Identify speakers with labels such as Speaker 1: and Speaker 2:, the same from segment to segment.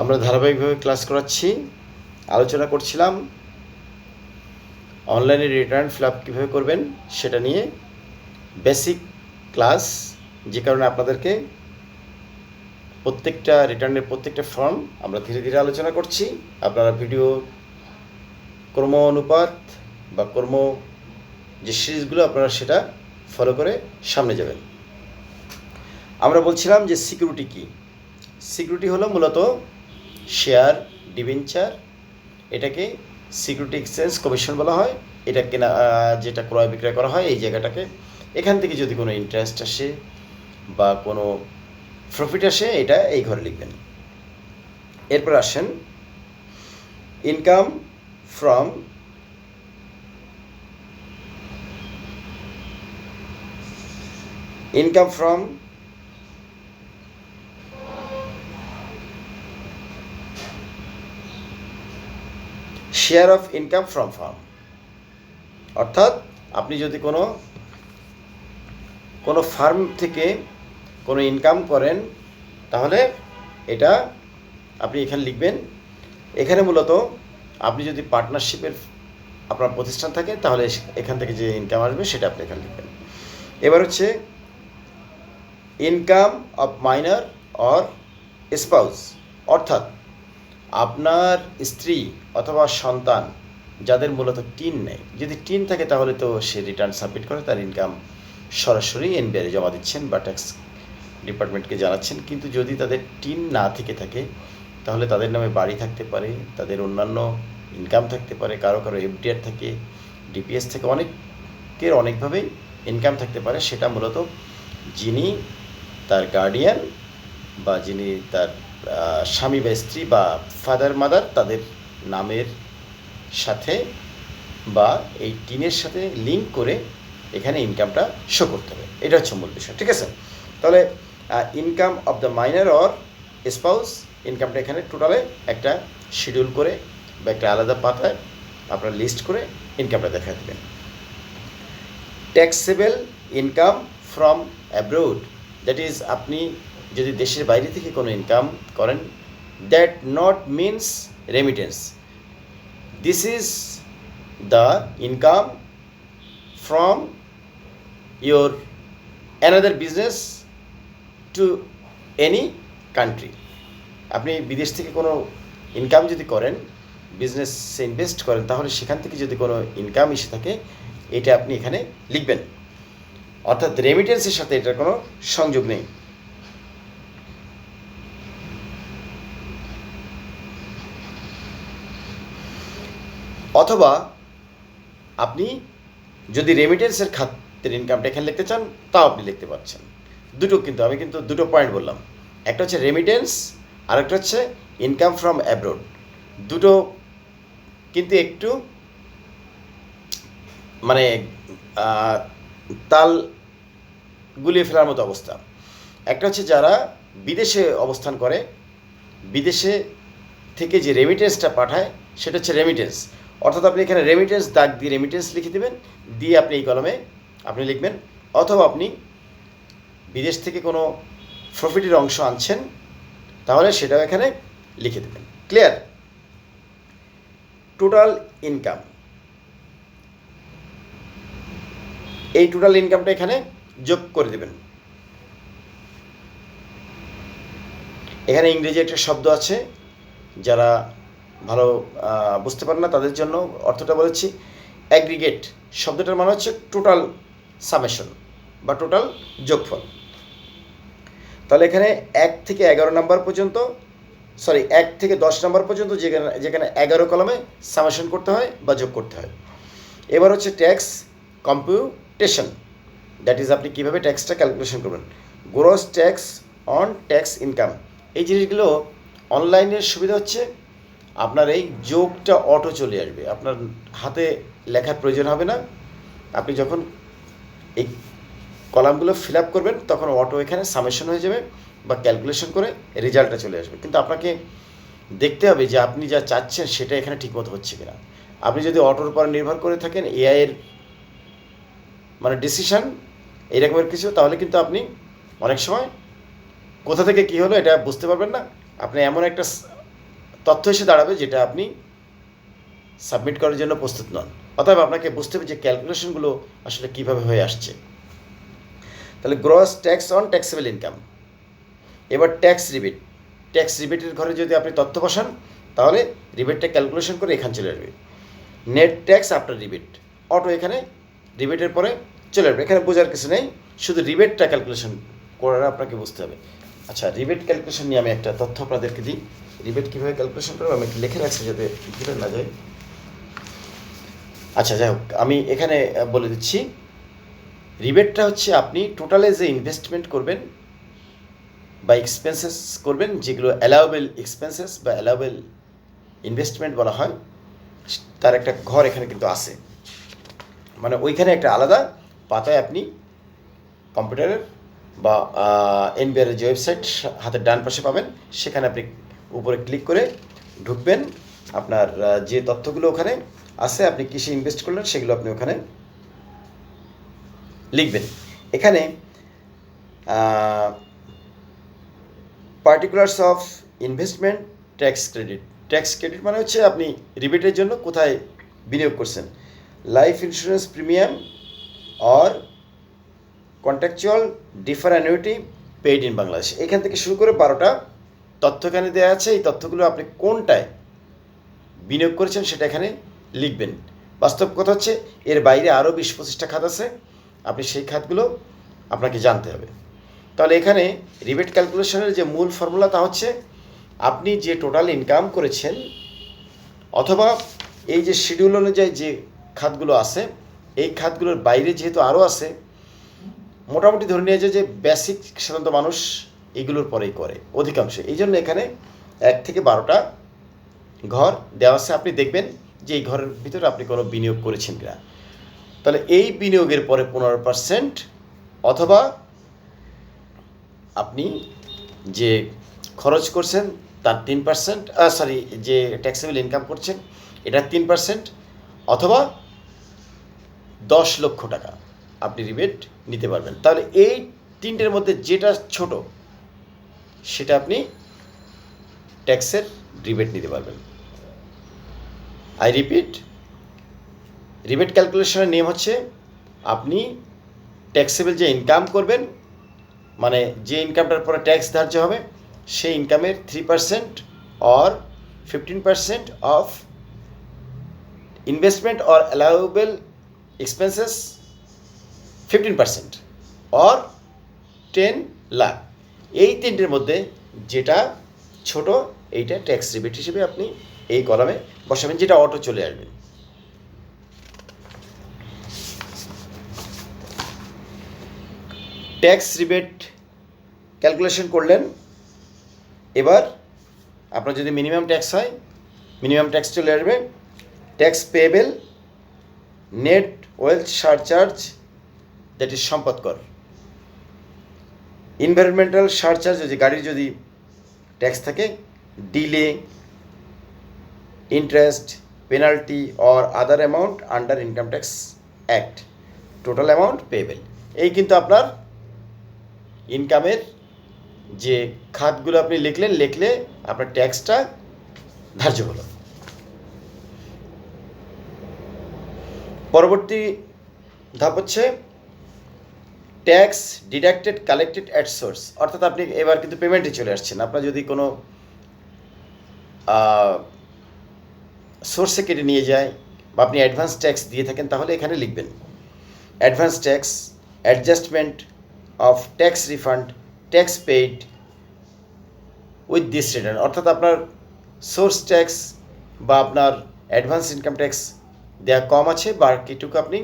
Speaker 1: আমরা ধারাবাহিকভাবে ক্লাস করাচ্ছি। আলোচনা করছিলাম অনলাইনে রিটার্ন ফিল আপ কীভাবে করবেন সেটা নিয়ে। বেসিক ক্লাস যে কারণে আপনাদেরকে প্রত্যেকটা রিটার্নের প্রত্যেকটা ফর্ম আমরা ধীরে ধীরে আলোচনা করছি। আপনারা ভিডিও কর্ম অনুপাত বা কর্ম যে সিরিজগুলো আপনারা সেটা ফলো করে সামনে যাবেন। আমরা বলছিলাম যে সিকিউরিটি কি? সিকিউরিটি হলো মূলত শেয়ার ডিভেঞ্চার এটাকে সিকিউরিটি এক্সচেঞ্জ কমিশন বলা হয়। এটা কেনা যেটা ক্রয় বিক্রয় করা হয় এই জায়গাটাকে। এখান থেকে যদি কোনো ইন্টারেস্ট আসে বা কোনো প্রফিট আসে, এটা এই ঘরে লিখবেন। এরপর আসেন income from income from share of income from firm অর্থাৎ আপনি যদি কোনো কোনো ফার্ম থেকে কোনো ইনকাম করেন, তাহলে এটা আপনি এখানে লিখবেন। এখানে মূলত আপনি যদি পার্টনারশিপের আপনার প্রতিষ্ঠান থাকে, তাহলে এখান থেকে যে ইনকাম আসবে সেটা আপনি এখানে লিখবেন। এবার হচ্ছে income of minor or spouse অর্থাৎ আপনার স্ত্রী অথবা সন্তান যাদের মূলত টিন নেই, যদি টিন থাকে তাহলে তো সে রিটার্ন সাবমিট করে, তার ইনকাম সরাসরি এনবিআরে জমা দিচ্ছেন বা ট্যাক্স ডিপার্টমেন্টকে জানাচ্ছেন। কিন্তু যদি তাদের টিন না থেকে থাকে, তাহলে তাদের নামে বাড়ি থাকতে পারে, তাদের অন্যান্য ইনকাম থাকতে পারে, কারও কারও এফডিআর থেকে ডিপিএস থেকে, অনেকের অনেকভাবেই ইনকাম থাকতে পারে। সেটা মূলত যিনি তার গার্ডিয়ান বা যিনি তার স্বামী বা স্ত্রী বা ফাদার মাদার তাদের নামের সাথে বা এই টিনের সাথে লিঙ্ক করে এখানে ইনকামটা শো করতে হবে। এটা হচ্ছে মূল বিষয়, ঠিক আছে? তাহলে income of the minor or spouse ইনকামটা এখানে টোটালে একটা শিডিউল করে বা একটা আলাদা পাতায় আপনার লিস্ট করে ইনকামটা দেখা দেবেন। Taxable income from abroad that is আপনি যদি দেশের বাইরে থেকে কোনো ইনকাম করেন that not means remittance this is the income from your another business to any country আপনি বিদেশ থেকে কোনো ইনকাম যদি করেন বিজনেসে ইনভেস্ট করেন, তাহলে সেখান থেকে যদি কোনো ইনকাম এসে থাকে, এটা আপনি এখানে লিখবেন। অর্থাৎ রেমিটেন্সের সাথে এটার কোনো সংযোগ নেই। অথবা আপনি যদি রেমিটেন্সের খাতের ইনকামটা এখানে লিখতে চান, তাও আপনি লিখতে পারছেন। দুটো কিন্তু, আমি কিন্তু দুটো পয়েন্ট বললাম। একটা হচ্ছে রেমিটেন্স আর একটা হচ্ছে ইনকাম ফ্রম অ্যাব্রোড দুটো কিন্তু একটু মানে তাল গুলিয়ে ফেলার মতো অবস্থা। একটা হচ্ছে যারা বিদেশে অবস্থান করে, বিদেশে থেকে যে রেমিটেন্সটা পাঠায়, সেটা হচ্ছে রেমিটেন্স অর্থাৎ আপনি এখানে রেমিটেন্স দাগ দিয়ে রেমিটেন্স লিখে দেবেন, দিয়ে আপনি এই কলমে আপনি লিখবেন, অথবা আপনি বিদেশ থেকে কোনো প্রফিটের অংশ আনছেন, তাহলে সেটাও এখানে লিখে দেবেন। ক্লিয়ার টোটাল ইনকাম এই টোটাল ইনকামটা এখানে যোগ করে দেবেন। এখানে ইংরেজি একটা শব্দ আছে, যারা ভালো বুঝতে পারে না, তাদের জন্য অর্থটা বলেছি। অ্যাগ্রিগেট শব্দটার মানে হচ্ছে টোটাল সামেশন বা টোটাল যোগফল। তাহলে এখানে এক থেকে এগারো নাম্বার পর্যন্ত সরি এক থেকে দশ নাম্বার পর্যন্ত যেখানে যেখানে এগারো কলমে সামেশন করতে হয় বা যোগ করতে হয়। এবার হচ্ছে ট্যাক্স কম্পিউটেশন দ্যাট ইজ আপনি কীভাবে ট্যাক্সটা ক্যালকুলেশন করবেন? Gross tax on tax income এই জিনিসগুলো অনলাইনের সুবিধা হচ্ছে আপনার এই যোগটা অটো চলে আসবে। আপনার হাতে লেখার প্রয়োজন হবে না। আপনি যখন এই কলামগুলো ফিল আপ করবেন, তখন অটো এখানে সামেশন হয়ে যাবে বা ক্যালকুলেশন করে রেজাল্টটা চলে আসবে। কিন্তু আপনাকে দেখতে হবে যে আপনি যা চাচ্ছেন, সেটা এখানে ঠিকমতো হচ্ছে কিনা। আপনি যদি অটোর উপর নির্ভর করে থাকেন এআইয়ের মানে ডিসিশন এইরকমের কিছু, তাহলে কিন্তু আপনি অনেক সময় কোথা থেকে কী হলো এটা বুঝতে পারবেন না। আপনি এমন একটা তথ্য এসে দাঁড়াবে যেটা আপনি সাবমিট করার জন্য প্রস্তুত নন। অতএব আপনাকে বুঝতে হবে যে ক্যালকুলেশনগুলো আসলে কীভাবে হয়ে আসছে। তাহলে gross tax on taxable income এবার ট্যাক্স রিবেট ট্যাক্স রিবেটের ঘরে যদি আপনি তথ্য বসান, তাহলে রিবেটটা ক্যালকুলেশন করে এখানে চলে আসবে। Net tax after rebate auto এখানে রিবেটের পরে চলে আসবে। এখানে বোঝার কিছু নেই। শুধু রিবেটটা ক্যালকুলেশন করার আপনাকে বুঝতে হবে। আচ্ছা রিবেট ক্যালকুলেশন নিয়ে আমি একটা তথ্য আপনাদেরকে দিই। রিবেট কীভাবে ক্যালকুলেশন করব? আমি একটু লিখে রাখছি যাতে ভুলে না যায় আচ্ছা যাই হোক, আমি এখানে বলে দিচ্ছি। রিবেটটা হচ্ছে আপনি টোটালে যে ইনভেস্টমেন্ট করবেন বা এক্সপেন্সেস করবেন, যেগুলো অ্যালাউবেল এক্সপেন্সেস বা অ্যালাউবেল ইনভেস্টমেন্ট বলা হয়, তার একটা ঘর এখানে কিন্তু আছে। মানে ওইখানে একটা আলাদা পাতায় আপনি কম্পিউটারের বা এনবিআর যে ওয়েবসাইট হাতের ডান পাশে পাবেন। সেখানে আপনি উপরে ক্লিক করে ঢুকবেন। আপনার যে তথ্যগুলো ওখানে আছে, আপনি কিসে ইনভেস্ট করলেন সেগুলো আপনি ওখানে লিখবেন। এখানে particulars of investment tax credit tax credit মানে হচ্ছে আপনি রিবেটের জন্য কোথায় বিনিয়োগ করছেন। Life insurance premium or contractual defer annuity paid in Bangladesh এখান থেকে শুরু করে বারোটা তথ্য এখানে দেওয়া আছে। এই তথ্যগুলো আপনি কোনটায় বিনিয়োগ করেছেন সেটা এখানে লিখবেন। বাস্তব কথা হচ্ছে, এর বাইরে আরও বিশ পঁচিশটা খাত আছে। আপনি সেই খাতগুলো আপনাকে জানতে হবে। তাহলে এখানে রিবেট ক্যালকুলেশনের যে মূল ফর্মুলা তা হচ্ছে, আপনি যে টোটাল ইনকাম করেছেন অথবা এই যে শিডিউল অনুযায়ী যে খাতগুলো আছে, এই খাতগুলোর বাইরে যেহেতু আরও আছে মোটামুটি ধরে নিয়েছে যে বেসিক সাধারণত মানুষ এগুলোর পরেই করে অধিকাংশ এই জন্য এখানে এক থেকে বারোটা ঘর দেওয়া আছে। আপনি দেখবেন যে এই ঘরের ভিতরে আপনি কোনো বিনিয়োগ করেছেন কিনা। তাহলে এই বিনিয়োগের পরে পনেরো পার্সেন্ট অথবা আপনি যে খরচ করছেন তার তিন পার্সেন্ট সরি যে ট্যাক্সেবল ইনকাম করছেন এটা তিন পার্সেন্ট অথবা দশ লক্ষ টাকা। আপনি রিবেট নিতে পারবেন। তাহলে এই তিনটের মধ্যে যেটা ছোট, সেটা আপনি ট্যাক্সের রিবেট নিতে পারবেন। আই রিপিট রিবেট ক্যালকুলেশনের নিয়ম হচ্ছে আপনি ট্যাক্সেবল যে ইনকাম করবেন মানে যে ইনকামটার পরে ট্যাক্স ধার্য হবে, সেই ইনকামের three percent or fifteen percent of investment or allowable expenses fifteen percent or ten lakh এই তিনটের মধ্যে যেটা ছোট, এইটা ট্যাক্স রিবেট হিসেবে আপনি এই কলামে বসাবেন, যেটা অটো চলে আসবে। ট্যাক্স রিবেট ক্যালকুলেশন করলেন। এবার আপনার যদি মিনিমাম ট্যাক্স হয় মিনিমাম ট্যাক্স চলে আসবে। Tax payable net wealth surcharge that is সম্পদ কর ইনভায়রনমেন্টাল সারচার্জ যদি, গাড়ির যদি ট্যাক্স থাকে delay interest penalty or other amount under income tax act total amount payable এই কিন্তু আপনার ইনকামের যে খাতগুলো আপনি লিখলেন, লিখলে আপনার ট্যাক্সটা ধার্য হলো। পরবর্তী ধাপ হচ্ছে tax deducted collected at source অর্থাৎ আপনি এবার কিন্তু পেমেন্টে চলে আসছেন। আপনার যদি কোনো সোর্সে কেটে নিয়ে যায় বা আপনি অ্যাডভান্স ট্যাক্স দিয়ে থাকেন, তাহলে এখানে লিখবেন advance tax adjustment of tax refund tax paid with this return অর্থাৎ আপনার সোর্স ট্যাক্স বা আপনার অ্যাডভান্স ইনকাম ট্যাক্স দেওয়া কম আছে, বাকিটুকু আপনি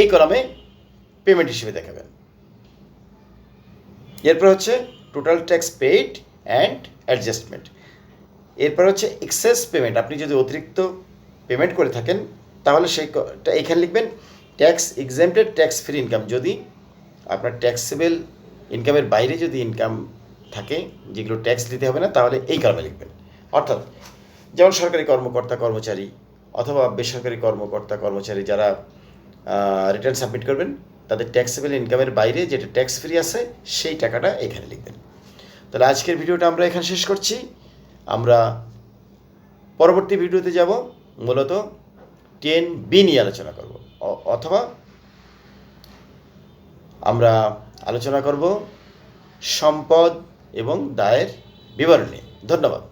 Speaker 1: এই কলামে পেমেন্ট হিসেবে দেখাবেন। এরপর হচ্ছে total tax paid and adjustment এরপর হচ্ছে এক্সেস পেমেন্ট আপনি যদি অতিরিক্ত পেমেন্ট করে থাকেন, তাহলে সেই এখানে লিখবেন tax exempted tax free income যদি আপনার ট্যাক্সেবল ইনকামের বাইরে যদি ইনকাম থাকে, যেগুলো ট্যাক্স দিতে হবে না, তাহলে এই কারণে লিখবেন। অর্থাৎ যেমন সরকারি কর্মকর্তা, কর্মচারী অথবা বেসরকারি কর্মকর্তা, কর্মচারী যারা রিটার্ন সাবমিট করবেন। তাদের ট্যাক্সেবল ইনকামের বাইরে যেটা ট্যাক্স ফ্রি আছে, সেই টাকাটা এখানে লিখবেন। তাহলে আজকের ভিডিওটা আমরা এখানে শেষ করছি। আমরা পরবর্তী ভিডিওতে যাব, মূলত টেন বি নিয়ে আলোচনা করব। অথবা আমরা আলোচনা করব সম্পদ এবং দায়ের বিবরণ। নিয়ে ধন্যবাদ।